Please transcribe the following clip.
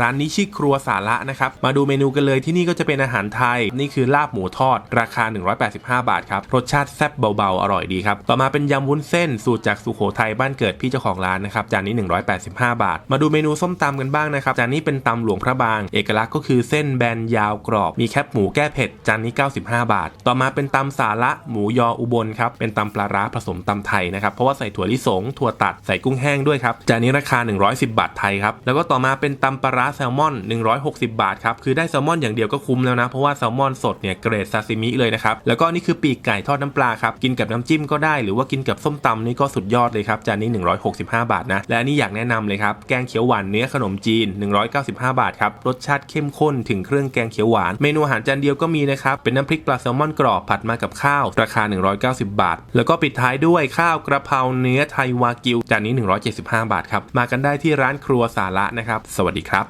ร้านนี้ชื่อครัวสาระนะครับ มาดูเมนูกันเลยที่นี่ก็จะเป็นอาหารไทย นี่คือลาบหมูทอด ราคา 185 บาทครับ รสชาติแซ่บเบาๆ อร่อยดีครับ ต่อมาเป็นยำวุ้นเส้นสูตรจากสุโขทัยบ้านเกิดพี่เจ้าของร้านนะครับ จานนี้ 185 บาท มาดูเมนูส้มตำกันบ้างนะครับ จานนี้เป็นตำหลวงพระบาง เอกลักษณ์ก็คือเส้นแบนยาวกรอบ มีแคบหมูแก้เผ็ด จานนี้ 95 บาท ต่อมาเป็นตำสาระหมูยออุบลครับ เป็นตำปลาร้าผสมตำไทยนะครับ เพราะว่าใส่ถั่วลิสงถั่วตัดใส่กุ้งแห้งด้วยครับ จานนี้ราคา 110 บาทไทยครับ แล้วก็ต่อมาเป็นตำปลาร้าแซลมอน 160 บาทครับ คือได้แซลมอนอย่างเดียวก็คุ้มแล้วนะ เพราะว่าแซลมอนสดเนี่ยเกรดซาซิมิเลยนะครับ แล้วก็นี่คือปีกไก่ทอดน้ำปลาครับ กินกับน้ำจิ้มก็ได้ หรือว่ากินกับส้มตำนี่ก็สุดยอดเลยครับ จานนี้ 165 บาทนะ และอันนี้อยากแนะนำเลยครับ แกงเขียวหวานเนื้อขนมจีน 195 บาทครับ รสชาติเข้มข้นถึงเครื่องแกงเขียวหวาน เมนูอาหารจานเดียวก็มีนะครับ เป็นน้ำพริกปลาแซลมอนกรอบผัดมากับข้าว ราคา 190 บาท แล้วก็ปิดท้ายด้วยข้าวกระเพราเนื้อไทยวากิว จานนี้ 175 บาทครับ มากันได้ที่ร้านครัวสาระนะครับ สวัสดีครับ